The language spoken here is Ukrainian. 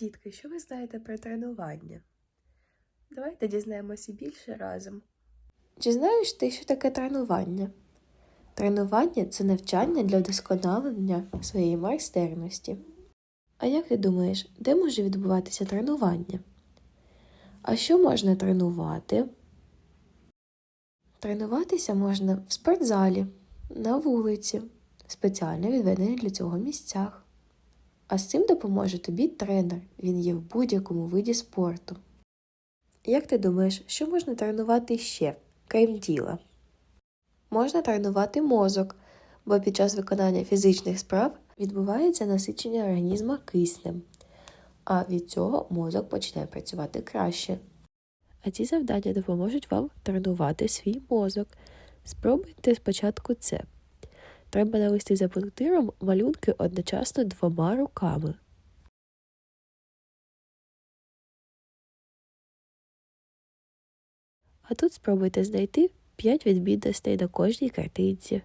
Дітки, що ви знаєте про тренування? Давайте дізнаємося більше разом. Чи знаєш ти, що таке тренування? Тренування це навчання для вдосконалення своєї майстерності. А як ти думаєш, де може відбуватися тренування? А що можна тренувати? Тренуватися можна в спортзалі, на вулиці, спеціально відведені для цього місцях. А з цим допоможе тобі тренер, він є в будь-якому виді спорту. Як ти думаєш, що можна тренувати ще, крім тіла? Можна тренувати мозок, бо під час виконання фізичних справ відбувається насичення організму киснем, а від цього мозок починає працювати краще. А ці завдання допоможуть вам тренувати свій мозок. Спробуйте спочатку це. Треба навести за пунктиром малюнки одночасно двома руками. А тут спробуйте знайти 5 відмінностей на кожній картинці.